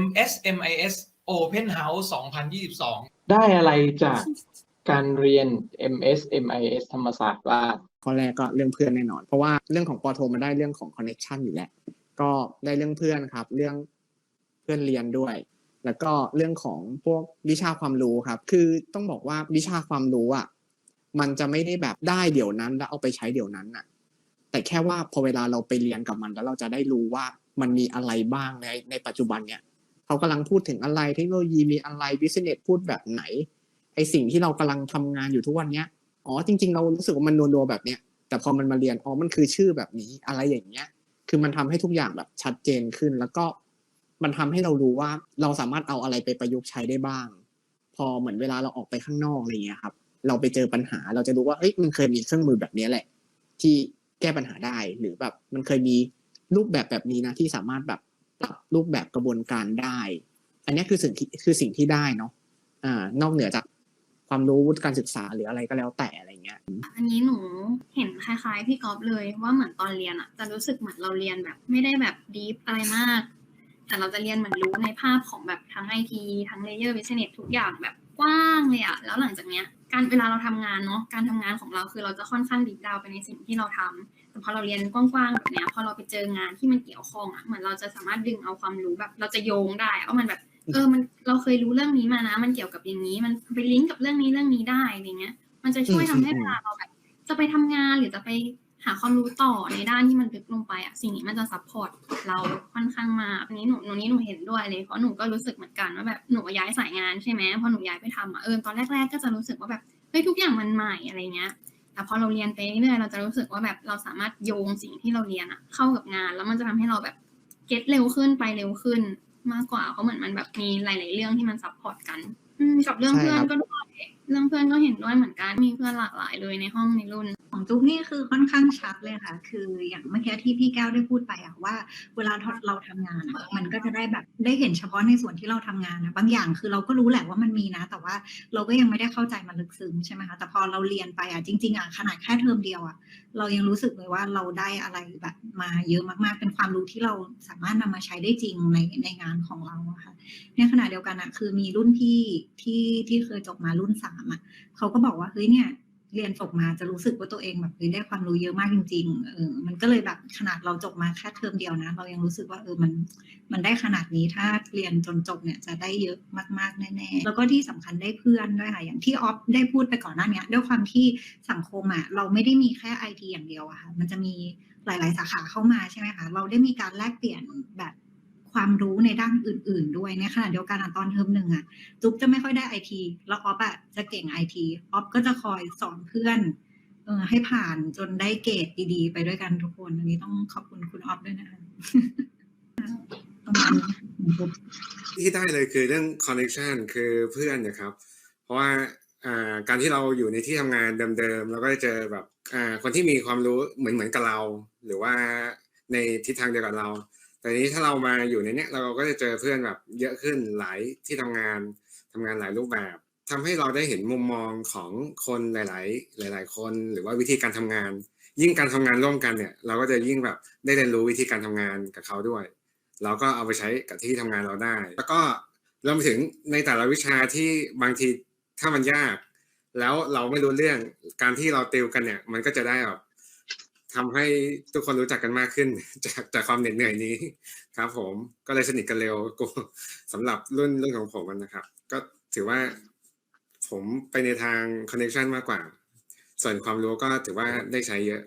MSMIS Open House 2022 ได้อะไรจากการเรียน MS MIS ธรรมศาสตร์บ้างข้อแรกก็เรื่องเพื่อนแน่นอน เพราะว่าเรื่องของปอโทมันได้เรื่องของคอนเน c t ชันอยู่แล้วก็ได้เรื่องเพื่อนครับ เรื่องเพื่อนเรียนด้วย แล้วก็เรื่องของพวกวิชาความรู้ครับ คือต้องบอกว่าวิชาความรู้อะมันจะไม่ได้แบบได้เดี๋ยวนั้นแล้วเอาไปใช้เดี๋ยวนั้นน่ะ แต่แค่ว่าพอเวลาเราไปเรียนกับมันแล้วเราจะได้รู้ว่ามันมีอะไรบ้างในในปัจจุบันเนี่ย เขากำลังพูดถึงอะไรเทคโนโลยีมีอะไรบิสเนสพูดแบบไหนไอสิ่งที่เรากำลังทำงานอยู่ทุกวันเนี้ยอ๋อจริง ๆ เรารู้สึกว่ามันนัวๆแบบเนี้ยแต่พอมันมาเรียนอ๋อมันคือชื่อแบบนี้อะไรอย่างเงี้ย คือมันทำให้ทุกอย่างแบบชัดเจนขึ้น แล้วก็มันทำให้เรารู้ว่าเราสามารถเอาอะไรไปประยุกต์ใช้ได้บ้าง พอเหมือนเวลาเราออกไปข้างนอกอะไรเงี้ยครับ เราไปเจอปัญหาเราจะรู้ว่าเอ้ยมันเคยมีเครื่องมือแบบนี้แหละ ที่แก้ปัญหาได้หรือแบบมันเคยมีรูปแบบแบบนี้นะที่สามารถแบบ ปรับรูปแบบกระบวนการได้ อันนี้คือสิ่งที่คือสิ่งที่ได้เนาะอ่านอกเหนือจากความรู้วุฒิการศึกษาหรืออะไรก็แล้วแต่อะไรเงี้ย อันนี้หนูเห็นคล้ายๆพี่ก๊อฟเลยว่าเหมือนตอนเรียนอะจะรู้สึกเหมือนเราเรียนแบบ ไม่ได้แบบดีฟอะไรมาก แต่เราจะเรียนเหมือนรู้ในภาพของแบบทั้งไอทีทั้งเลเยอร์บิสเนสทุกอย่างแบบกว้างเลยอะแล้วหลังจากเนี้ยการเวลาเราทำงานเนาะการทำงานของเราคือเราจะค่อนข้างดีดดาวไปในสิ่งที่เราทำแต่ พอเราเรียนกว้างๆแบบเนี้ยพอเราไปเจองานที่มันเกี่ยวข้องอะเหมือนเราจะสามารถดึงเอาความรู้แบบ เราจะโยงได้ว่ามันแบบ เออมันเราเคยรู้เรื่องนี้มานะ มันเกี่ยวกับอย่างนี้ มันไปลิงก์กับเรื่องนี้เรื่องนี้ได้อะไรเงี้ย มันจะช่วยอืมทำให้เวลาเราแบบจะไปทำงานหรือจะไปหาความรู้ต่อในด้านที่มันลึกลงไปอะสิ่งนี้มันจะซัพพอร์ตเราค่อนข้างมากอันนี้หนูหนูนี้หนูเห็นด้วยเลยเพราะหนูก็รู้สึกเหมือนกันว่าแบบหนูย้ายสายงานใช่ไหมพอหนูย้ายไปทำอะเออตอนแรก ๆ ก็จะรู้สึกว่าแบบเฮ้ยทุกอย่างมันใหม่อะไรเงี้ย แต่พอเราเรียนไปเรื่อยเราจะรู้สึกว่าแบบเราสามารถโยงสิ่งที่เราเรียนอะเข้ากับงาน แล้วมันจะทำให้เราแบบเก็ตเร็วขึ้นไปเร็วขึ้นมากกว่าเพราะเหมือนมันแบบมีหลาย ๆ เรื่องที่มันซัพพอร์ตกัน อืกับเรื่องเพื่อนก็ด้วย เรื่องเพื่อนก็เห็นด้วยเหมือนกันมีเพื่อนหลากหลายเลยในห้องในรุ่น ของจุ๊บนี่คือค่อนข้างชัดเลยค่ะ คืออย่างเมื่อกี้ที่พี่แก้วได้พูดไปอะว่า เวลาเราทำงานอะมันก็จะได้แบบได้เห็นเฉพาะในส่วนที่เราทำงานนะบางอย่างคือเราก็รู้แหละว่ามันมีนะ แต่ว่าเราก็ยังไม่ได้เข้าใจมันลึกซึ้งใช่ไหมคะแต่พอเราเรียนไปอะจริงๆอะขนาดแค่เทอมเดียวอะเรายังรู้สึกเลยว่าเราได้อะไรแบบมาเยอะมากๆเป็นความรู้ที่เราสามารถนำมาใช้ได้จริงในในงานของเราอะค่ะในขณะเดียวกันอะคือมีรุ่นพี่ที่ที่เคยจบมารุ่นสามอะเขาก็บอกว่าเฮ้ยเนี่ยเรียนจบมาจะรู้สึกว่าตัวเองแบบเฮ้ยได้ความรู้เยอะมากจริงๆ เออ มันก็เลยแบบขนาดเราจบมาแค่เทอมเดียวนะ เรายังรู้สึกว่าเออ มัน มันได้ขนาดนี้ถ้าเรียนจนจบเนี่ยจะได้เยอะมากๆแน่ๆ แล้วก็ที่สำคัญได้เพื่อนด้วยค่ะ อย่างที่ออฟได้พูดไปก่อนหน้านี้ด้วยความที่สังคมอะเราไม่ได้มีแค่ไอทีอย่างเดียวอะค่ะ มันจะมีหลาย ๆ สาขาเข้ามาใช่ไหมคะ เราได้มีการแลกเปลี่ยนแบบ ความรู้ในด้านอื่น ๆ ด้วยในขณะเดียวกันอะตอนเทอมหนึ่งอะจุ๊บจะไม่ค่อยได้ไอทีแล้วออฟอะจะเก่งไอทีออฟก็จะคอยสอนเพื่อนเออให้ผ่านจนได้เกรดดีๆ ไปด้วยกันทุกคนอันนี้ต้องขอบคุณคุณออฟด้วยนะคะประมาณนี้ของจุ๊บที่ได้เลยคือเรื่อง connection คือเพื่อนนะครับ เพราะว่าอ่าการที่เราอยู่ในที่ทำงานเดิมๆเราก็จะเจอแบบอ่าคนที่มีความรู้เหมือนเหมือนกับเรา หรือว่าในทิศทางเดียวกับเรา แต่นี้ถ้าเรามาอยู่ในเนี้ยเราก็จะเจอเพื่อนแบบเยอะขึ้นหลายที่ทำงานทำงานหลายรูปแบบทำให้เราได้เห็นมุมมองของคนหลาย ๆ หลาย ๆ คน หรือว่าวิธีการทำงาน ยิ่งการทำงานร่วมกันเนี่ย เราก็จะยิ่งแบบได้เรียนรู้วิธีการทำงานกับเขาด้วย เราก็เอาไปใช้กับที่ทำงานเราได้ แล้วก็รวมไปถึงในแต่ละวิชาที่บางทีถ้ามันยาก แล้วเราไม่รู้เรื่องการที่เราติวกันเนี่ย มันก็จะได้แบบ ทำให้ทุกคนรู้จักกันมากขึ้น จากจากความเหน็ดเหนื่อยนี้ครับ ผมก็เลยสนิทกันเร็วกูสำหรับรุ่นรุ่นของผมนะครับ ก็ถือว่าผมไปในทางคอนเนคชันมากกว่า ส่วนความรู้ก็ถือว่าได้ใช้เยอะ